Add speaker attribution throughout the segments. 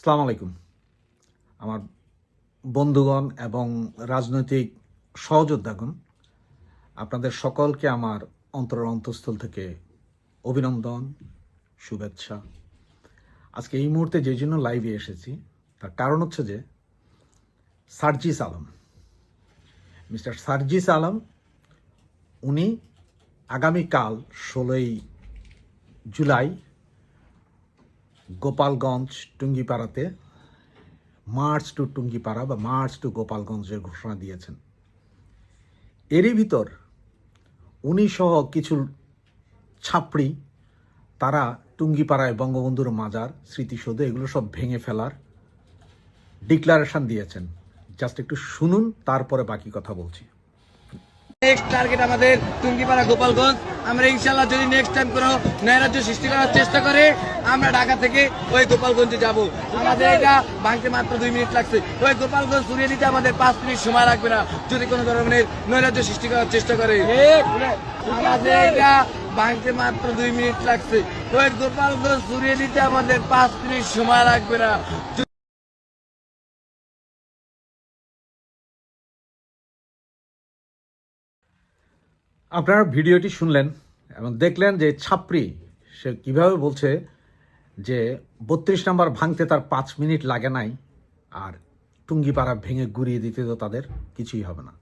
Speaker 1: সালাম আলাইকুম। আমার বন্ধুগণ এবং রাজনৈতিক সহযোদ্ধাগণ, আপনাদের সকলকে আমার অন্তর অন্তঃস্থল থেকে অভিনন্দন, শুভেচ্ছা। আজকে এই মুহূর্তে যে জন্য লাইভে এসেছি, তার কারণ হচ্ছে যে সার্জিস আলম। মিস্টার সার্জিস আলম, উনি আগামীকাল ষোলোই জুলাই গোপালগঞ্জ টুঙ্গিপাড়াতে মার্চ টু টুঙ্গিপাড়া বা মার্চ টু গোপালগঞ্জের ঘোষণা দিয়েছেন। এরই ভিতর উনি সহ কিছু ছাপড়ি তারা টুঙ্গিপাড়ায় বঙ্গবন্ধুর মাজার, স্মৃতিসৌধ এগুলো সব ভেঙে ফেলার ডিক্লারেশন দিয়েছেন। জাস্ট একটু শুনুন, তারপরে বাকি কথা বলছি।
Speaker 2: নেক্সট টার্গেট আমাদের টুঙ্গিপাড়া গোপালগঞ্জ। আমরা ইনশাল্লাহ যদি নেক্সট টাইম কোনো নৈরাজ্য সৃষ্টি করার চেষ্টা করে আমরা ঢাকা থেকে ওই গোপালগঞ্জে যাব। আমাদের এটা ভাঙতে মাত্র দুই মিনিট লাগছে। ওই গোপালগঞ্জ সরিয়ে দিতে আমাদের পাঁচ মিনিট সময় লাগবে না যদি কোনো ধরনের নৈরাজ্য সৃষ্টি করার চেষ্টা করে। আমাদের এটা ভাঙতে মাত্র দুই মিনিট লাগছে। ওই গোপালগঞ্জ সরিয়ে দিতে আমাদের পাঁচ মিনিট সময় লাগবে না।
Speaker 1: আপনারা ভিডিওটি শুনলেন এবং দেখলেন যে ছাপড়ি, সে কীভাবে বলছে যে বত্রিশ নাম্বার ভাঙতে তার পাঁচ মিনিট লাগে নাই আর টুঙ্গিপাড়া ভেঙে গুড়িয়ে দিতে তো তাদের কিছুই হবে না।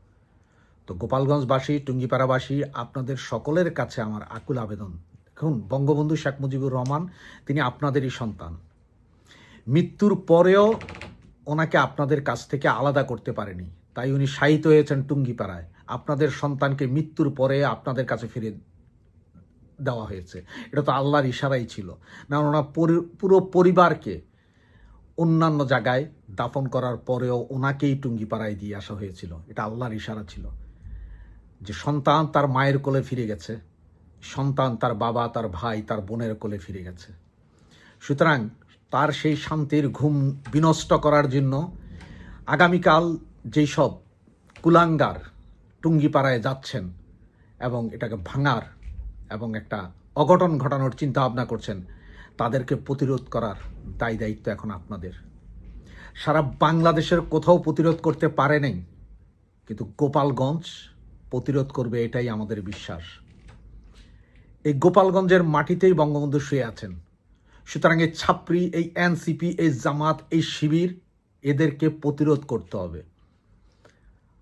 Speaker 1: তো গোপালগঞ্জবাসী, টুঙ্গিপাড়াবাসী, আপনাদের সকলের কাছে আমার আকুল আবেদন। দেখুন, বঙ্গবন্ধু শেখ মুজিবুর রহমান, তিনি আপনাদেরই সন্তান। মৃত্যুর পরেও ওনাকে আপনাদের কাছ থেকে আলাদা করতে পারেনি। তাই উনি শায়িত হয়েছেন টুঙ্গিপাড়ায়। আপনাদের সন্তানকে মৃত্যুর পরে আপনাদের কাছে ফিরে দেওয়া হয়েছে। এটা তো আল্লাহর ইশারাই ছিল। না, ওনার পুরো পরিবারকে অন্যান্য জায়গায় দাফন করার পরেও ওনাকেই টুঙ্গিপাড়ায় দিয়ে আসা হয়েছিল। এটা আল্লাহর ইশারা ছিল। যে সন্তান তার মায়ের কোলে ফিরে গেছে, সন্তান তার বাবা, তার ভাই, তার বোনের কোলে ফিরে গেছে। সুতরাং তার সেই শান্তির ঘুম বিনষ্ট করার জন্য আগামীকাল যেই সব কুলাঙ্গার টুঙ্গিপাড়ায় যাচ্ছেন এবং এটাকে ভাঙার এবং একটা অঘটন ঘটানোর চিন্তা ভাবনা করছেন, তাদেরকে প্রতিরোধ করার দায় দায়িত্ব এখন আপনাদের। সারা বাংলাদেশের কোথাও প্রতিরোধ করতে পারে নাই, কিন্তু গোপালগঞ্জ প্রতিরোধ করবে এটাই আমাদের বিশ্বাস। এই গোপালগঞ্জের মাটিতেই বঙ্গবন্ধু শুয়ে আছেন। সুতরাং এই ছাপড়ি, এই এনসিপি, এই জামাত, এই শিবির, এদেরকে প্রতিরোধ করতে হবে।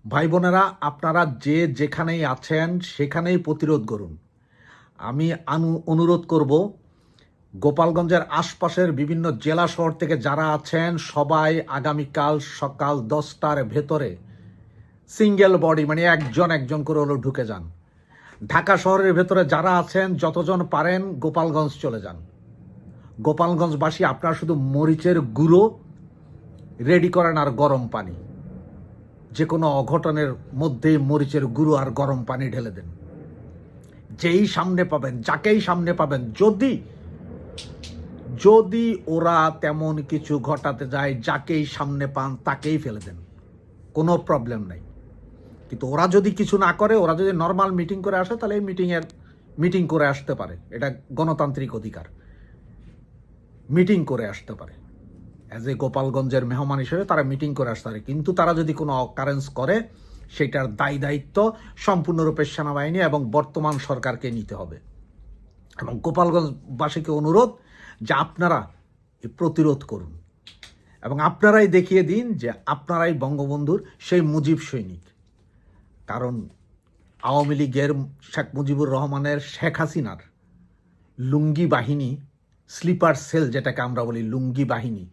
Speaker 1: ভাই বোনেরা আপনারা যে যেখানেই আছেন, সেখানেই প্রতিরোধ করুন। আমি অনুরোধ করব, গোপালগঞ্জের আশপাশের বিভিন্ন জেলা শহর থেকে যারা আছেন, সবাই আগামীকাল সকাল দশটার ভেতরে সিঙ্গেল বডি মানে একজন একজন করে হলো ঢুকে যান। ঢাকা শহরের ভেতরে যারা আছেন, যতজন পারেন গোপালগঞ্জ চলে যান। গোপালগঞ্জবাসী, আপনারা শুধু মরিচের গুঁড়ো, রেডি করেন আর গরম পানি। যে কোনো অঘটনের মধ্যেই মরিচের গুঁড়ো আর গরম পানি ঢেলে দেন। যেই সামনে পাবেন, যাকেই সামনে পাবেন, যদি যদি ওরা তেমন কিছু ঘটাতে যায়, যাকেই সামনে পান, তাকেই ফেলে দেন। কোনো প্রবলেম নাই। কিন্তু ওরা যদি কিছু না করে, ওরা যদি নর্মাল মিটিং করে আসে, তাহলে এই মিটিংয়ের মিটিং করে আসতে পারে। এটা গণতান্ত্রিক অধিকার। মিটিং করে আসতে পারে। অ্যাজ এ গোপালগঞ্জের মেহমান হিসেবে তারা মিটিং করে আসতে পারে। কিন্তু তারা যদি কোনো অকারেন্স করে, সেটার দায় দায়িত্ব সম্পূর্ণরূপে সেনাবাহিনী এবং বর্তমান সরকারকে নিতে হবে। এবং গোপালগঞ্জবাসীকে অনুরোধ যে আপনারা প্রতিরোধ করুন। এবং আপনারাই দেখিয়ে দিন যে আপনারাই বঙ্গবন্ধুর সেই মুজিব সৈনিক। কারণ আওয়ামী লীগের শেখ মুজিবুর রহমানের শেখ হাসিনার লুঙ্গি বাহিনী, স্লিপার সেল যেটাকে আমরা বলি, লুঙ্গি বাহিনী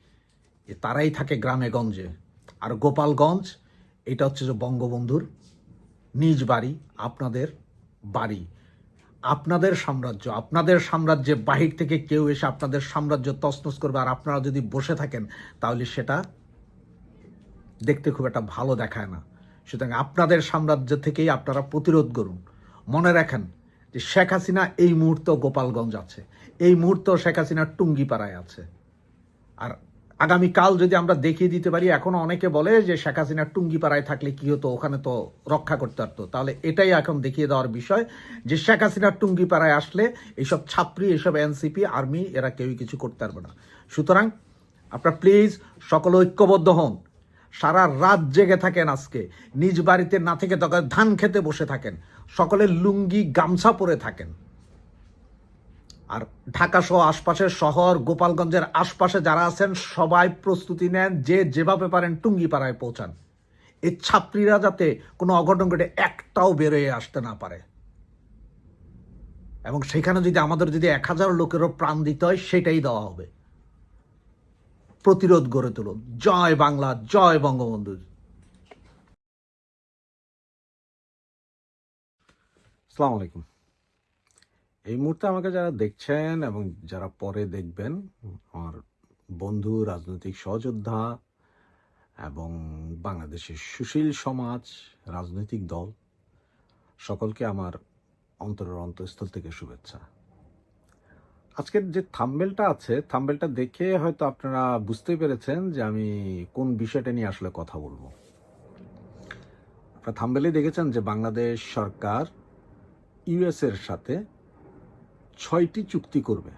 Speaker 1: এ তারাই থাকে গ্রামে গঞ্জে। আর গোপালগঞ্জ, এটা হচ্ছে যে বঙ্গবন্ধুর নিজ বাড়ি, আপনাদের বাড়ি। আপনাদের সাম্রাজ্য, আপনাদের সাম্রাজ্যে বাহির থেকে কেউ এসে আপনাদের সাম্রাজ্য তছনছ করবে, আর আপনারা যদি বসে থাকেন, তাহলে সেটা দেখতে খুব একটা ভালো দেখায় না। সুতরাং আপনাদের সাম্রাজ্য থেকেই আপনারা প্রতিরোধ করুন। মনে রাখেন যে শেখ হাসিনা এই মুহূর্তে গোপালগঞ্জ আছে। এই মুহূর্তে শেখ হাসিনা টুঙ্গিপাড়ায় আছে। আর আগামীকাল যদি আমরা দেখিয়ে দিতে পারি, এখন অনেকে বলে যে শেখ হাসিনা টুঙ্গিপাড়ায় থাকলে কি হতো, ওখানে তো রক্ষা করতে পারতো। তাহলে এটাই এখন দেখিয়ে দেওয়ার বিষয় যে শেখ হাসিনা টুঙ্গিপাড়ায় আসলে এইসব ছাত্রী, এইসব এনসিপি, আর্মি, এরা কেউই কিছু করতে পারবে না। সুতরাং আপনারা প্লিজ সকলে ঐক্যবদ্ধ হন। সারা রাত জেগে থাকেন আজকে। নিজ বাড়িতে না থেকে তখন ধান খেতে বসে থাকেন। সকলে লুঙ্গি, গামছা পরে থাকেন। আর ঢাকা সহ আশপাশের শহর, গোপালগঞ্জের আশপাশে যারা আছেন, সবাই প্রস্তুতি নেন যে যেভাবে পারেন টুঙ্গিপাড়ায় পৌঁছান। এই ছাত্রীরা যাতে কোনো অঘটন ঘটে, একটাও বেরোয় আসতে না পারে। এবং সেখানে যদি আমাদের যদি এক হাজার লোকেরও প্রাণ দিতে হয়, সেটাই দেওয়া হবে। প্রতিরোধ গড়ে তুলুন। জয় বাংলা, জয় বঙ্গবন্ধু। আসসালামু আলাইকুম। এই মুহূর্তে আমাকে যারা দেখছেন এবং যারা পরে দেখবেন, আমার বন্ধু, রাজনৈতিক সহযোদ্ধা এবং বাংলাদেশের সুশীল সমাজ, রাজনৈতিক দল, সকলকে আমার অন্তরের অন্তঃস্থল থেকে শুভেচ্ছা। আজকের যে থাম্বেলটা আছে থাম্বেলটা দেখে হয়তো আপনারা বুঝতে পেরেছেন যে আমি কোন বিষয়টা নিয়ে আসলে কথা বলব। আপনারা থাম্বেলে দেখেছেন যে বাংলাদেশ সরকার ইউএস এর সাথে ছয়টি চুক্তি করবে।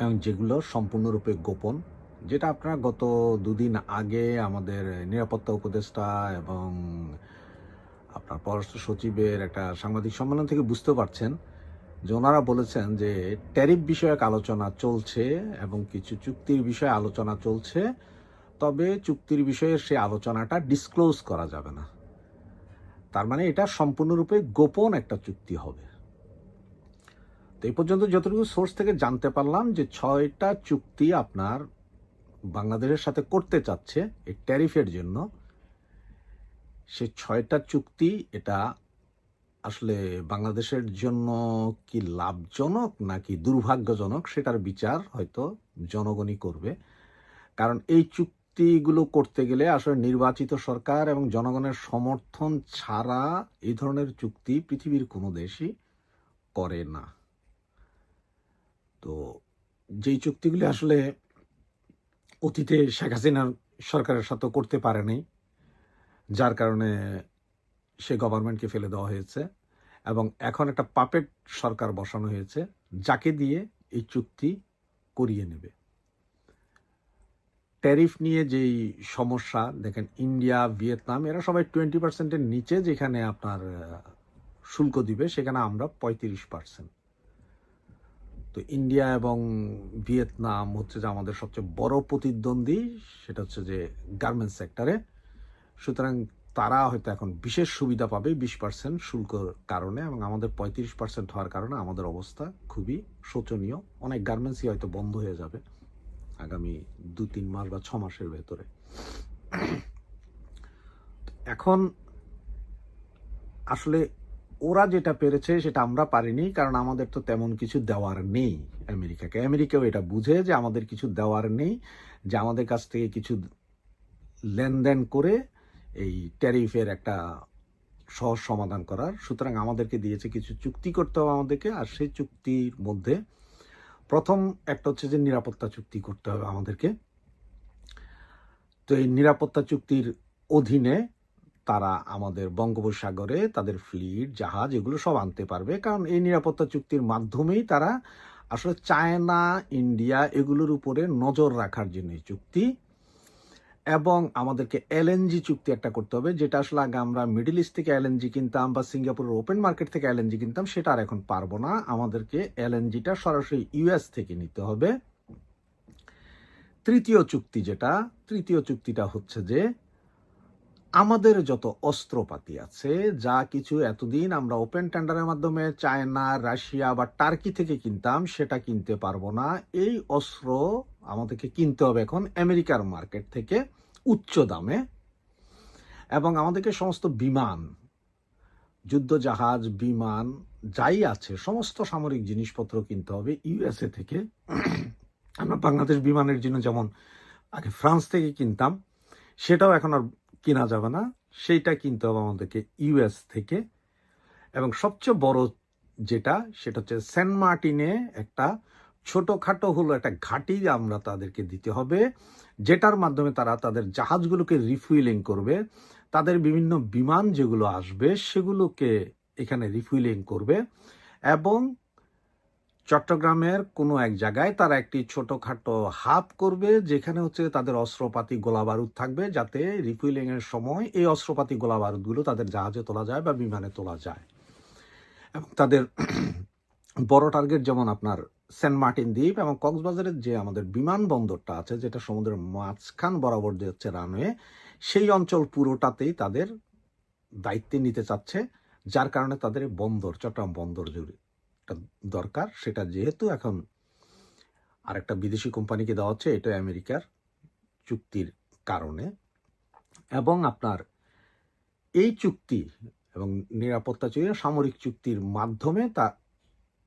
Speaker 1: এবং যেগুলো সম্পূর্ণরূপে গোপন, যেটা আপনারা গত দুদিন আগে আমাদের নিরাপত্তা উপদেষ্টা এবং আপনার পররাষ্ট্র সচিবের একটা সাংবাদিক সম্মেলন থেকে বুঝতে পারছেন যে ওনারা বলেছেন যে ট্যারিফ বিষয়ক আলোচনা চলছে এবং কিছু চুক্তির বিষয়ে আলোচনা চলছে, তবে চুক্তির বিষয়ে সেই আলোচনাটা ডিসক্লোজ করা যাবে না। তার মানে এটা সম্পূর্ণরূপে গোপন একটা চুক্তি হবে। তো এই পর্যন্ত যতটুকু সোর্স থেকে জানতে পারলাম যে ছয়টা চুক্তি আপনার বাংলাদেশের সাথে করতে চাচ্ছে এই ট্যারিফের জন্য, সে ছয়টা চুক্তি এটা আসলে বাংলাদেশের জন্য কি লাভজনক নাকি দুর্ভাগ্যজনক সেটার বিচার হয়তো জনগণই করবে। কারণ এই চুক্তিগুলো করতে গেলে আসলে নির্বাচিত সরকার এবং জনগণের সমর্থন ছাড়া এই ধরনের চুক্তি পৃথিবীর কোনো দেশই করে না। তো যেই চুক্তিগুলি আসলে অতীতে শেখ হাসিনার সরকারের সাথে করতে পারেনি, যার কারণে সে গভর্নমেন্টকে ফেলে দেওয়া হয়েছে এবং এখন একটা পাপেট সরকার বসানো হয়েছে, যাকে দিয়ে এই চুক্তি করিয়ে নেবে। ট্যারিফ নিয়ে যেই সমস্যা, দেখেন ইন্ডিয়া, ভিয়েতনাম, এরা সবাই টোয়েন্টি পার্সেন্টের নিচে যেখানে আপনার, শুল্ক দিবে, সেখানে আমরা পঁয়ত্রিশ পার্সেন্ট। তো ইন্ডিয়া এবং ভিয়েতনাম হচ্ছে যে আমাদের সবচেয়ে বড় প্রতিদ্বন্দ্বী, সেটা হচ্ছে যে গার্মেন্টস সেক্টরে সুতরাং তারা হয়তো এখন বিশেষ সুবিধা পাবে বিশ পার্সেন্ট শুল্কর কারণে এবং আমাদের পঁয়ত্রিশ পার্সেন্ট হওয়ার কারণে আমাদের অবস্থা খুবই শোচনীয়। অনেক গার্মেন্টসই হয়তো বন্ধ হয়ে যাবে আগামী দু তিন মাস বা ছ মাসের ভেতরে। এখন আসলে ওরা যেটা পেরেছে সেটা আমরা পারিনি, কারণ আমাদের তো তেমন কিছু দেওয়ার নেই আমেরিকাকে। আমেরিকাও এটা বুঝে যে আমাদের কিছু দেওয়ার নেই, যে আমাদের কাছ থেকে কিছু লেনদেন করে এই ট্যারিফের একটা সহজ সমাধান করার। সুতরাং আমাদেরকে দিয়েছে কিছু চুক্তি করতে হবে আমাদেরকে, আর সেই চুক্তির মধ্যে প্রথম একটা হচ্ছে যে নিরাপত্তা চুক্তি করতে হবে আমাদেরকে। তো এই নিরাপত্তা চুক্তির অধীনে তারা আমাদের বঙ্গোপসাগরে তাদের ফ্লিট, জাহাজ এগুলো সব আনতে পারবে। কারণ এই নিরাপত্তা চুক্তির মাধ্যমেই তারা আসলে চায়না, ইন্ডিয়া এগুলোর উপরে নজর রাখার জন্য চুক্তি। এবং আমাদেরকে এলএনজি চুক্তি একটা করতে হবে, যেটা আসলে আগে আমরা মিডিল ইস্ট থেকে এলএনজি কিনতাম বা সিঙ্গাপুরের ওপেন মার্কেট থেকে এলএনজি কিনতাম, সেটা আর এখন পারব না। আমাদেরকে এলএনজিটা সরাসরি ইউএস থেকে নিতে হবে। তৃতীয় চুক্তি যেটা, তৃতীয় চুক্তিটা হচ্ছে যে আমাদের যত অস্ত্রপাতি আছে, যা কিছু এতদিন আমরা ওপেন টেন্ডারের মাধ্যমে চায়না, রাশিয়া বা টার্কি থেকে কিনতাম, সেটা কিনতে পারব না। এই অস্ত্র আমাদেরকে কিনতে হবে এখন আমেরিকার মার্কেট থেকে উচ্চ দামে। এবং আমাদেরকে সমস্ত বিমান, যুদ্ধজাহাজ, বিমান, যাই আছে, সমস্ত সামরিক জিনিসপত্র কিনতে হবে ইউএসএ থেকে। আমরা বাংলাদেশ বিমানের জন্য যেমন আগে ফ্রান্স থেকে কিনতাম, সেটাও এখন আর কেনা যাবে না, সেইটা কিনতে হবে আমাদেরকে ইউএস থেকে। এবং সবচেয়ে বড় যেটা, সেটা হচ্ছে সেন্ট মার্টিনে একটা ছোটোখাটো হলো একটা ঘাঁটি আমরা তাদেরকে দিতে হবে, যেটার মাধ্যমে তারা তাদের জাহাজগুলোকে রিফুইলিং করবে। তাদের বিভিন্ন বিমান যেগুলো আসবে, সেগুলোকে এখানে রিফুইলিং করবে। এবং চট্টগ্রামের কোনো এক জায়গায় তারা একটি ছোটখাটো হাত করবে, যেখানে হচ্ছে তাদের অস্ত্রপাতি গোলা বারুদ থাকবে, যাতে রিফুইলিং এর সময় এই অস্ত্রপাতি গোলা বারুদগুলো তাদের জাহাজে তোলা যায় বা বিমানে তোলা যায়। এবং তাদের বড় টার্গেট যেমন আপনার সেন্ট মার্টিন দ্বীপ এবং কক্সবাজারের যে আমাদের বিমানবন্দরটা আছে, যেটা সমুদ্রের মাঝখান বরাবর যে হচ্ছে রানওয়ে সেই অঞ্চল পুরোটাতেই তাদের দায়িত্বে নিতে চাচ্ছে, যার কারণে তাদের বন্দর, চট্টগ্রাম বন্দর জরুরি একটা দরকার, সেটা যেহেতু এখন আরেকটা বিদেশি কোম্পানিকে দেওয়া হচ্ছে এটা আমেরিকার চুক্তির কারণে। এবং আপনার এই চুক্তি এবং নিরাপত্তা চুক্তি, সামরিক চুক্তির মাধ্যমে তা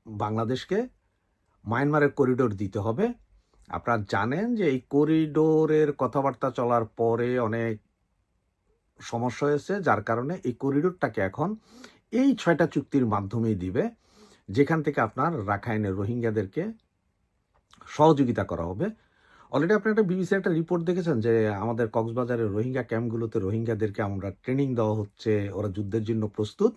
Speaker 1: বাংলাদেশকে মায়ানমারের করিডোর দিতে হবে। আপনারা জানেন যে এই করিডোরের কথাবার্তা চলার পরে অনেক সমস্যা হয়েছে, যার কারণে এই করিডোরটাকে এখন এই ছয়টা চুক্তির মাধ্যমেই দিবে। যেখান থেকে আপনার রাখাইনের রোহিঙ্গাদেরকে সহযোগিতা করা হবে। অলরেডি আপনি একটা বিবিসি একটা রিপোর্ট দেখেছেন যে আমাদের কক্সবাজারের রোহিঙ্গা ক্যাম্পগুলোতে রোহিঙ্গাদেরকে আমরা ট্রেনিং দেওয়া হচ্ছে, ওরা যুদ্ধের জন্য প্রস্তুত।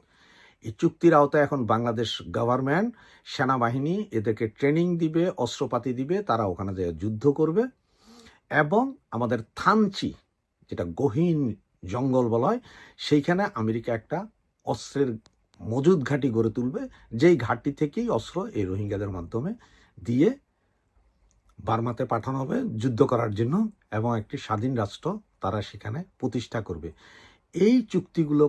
Speaker 1: এই চুক্তির আওতায় এখন বাংলাদেশ গভর্নমেন্ট সেনাবাহিনী এদেরকে ট্রেনিং দিবে, অস্ত্রপাতি দিবে, তারা ওখানে যে যুদ্ধ করবে। এবং আমাদের থানচি, যেটা গহীন জঙ্গল বলা হয়, সেইখানে আমেরিকা একটা অস্ত্রের মজুদ ঘাঁটি গড়ে তুলবে, যেই ঘাঁটি থেকেই অস্ত্র এই রোহিঙ্গাদের মাধ্যমে দিয়ে বার্মাতে পাঠানো হবে, যুদ্ধ করার জন্য, এবং একটি স্বাধীন রাষ্ট্র তারা সেখানে প্রতিষ্ঠা করবে। এই চুক্তিগুলো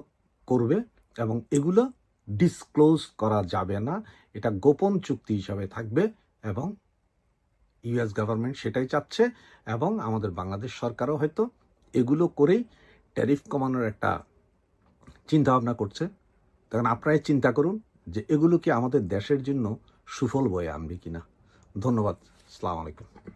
Speaker 1: করবে, এবং এগুলো ডিসক্লোজ করা যাবে না। এটা গোপন চুক্তি হিসাবে থাকবে, এবং ইউএস গভর্নমেন্ট সেটাই চাচ্ছে, এবং আমাদের বাংলাদেশ সরকারও হয়তো এগুলো করেই ট্যারিফ কমানোর একটা চিন্তাভাবনা করছে। তখন আপনারাই চিন্তা করুন যে এগুলো কি আমাদের দেশের জন্য সুফল বয়ে আনবে কিনা। ধন্যবাদ। সালাম আলাইকুম।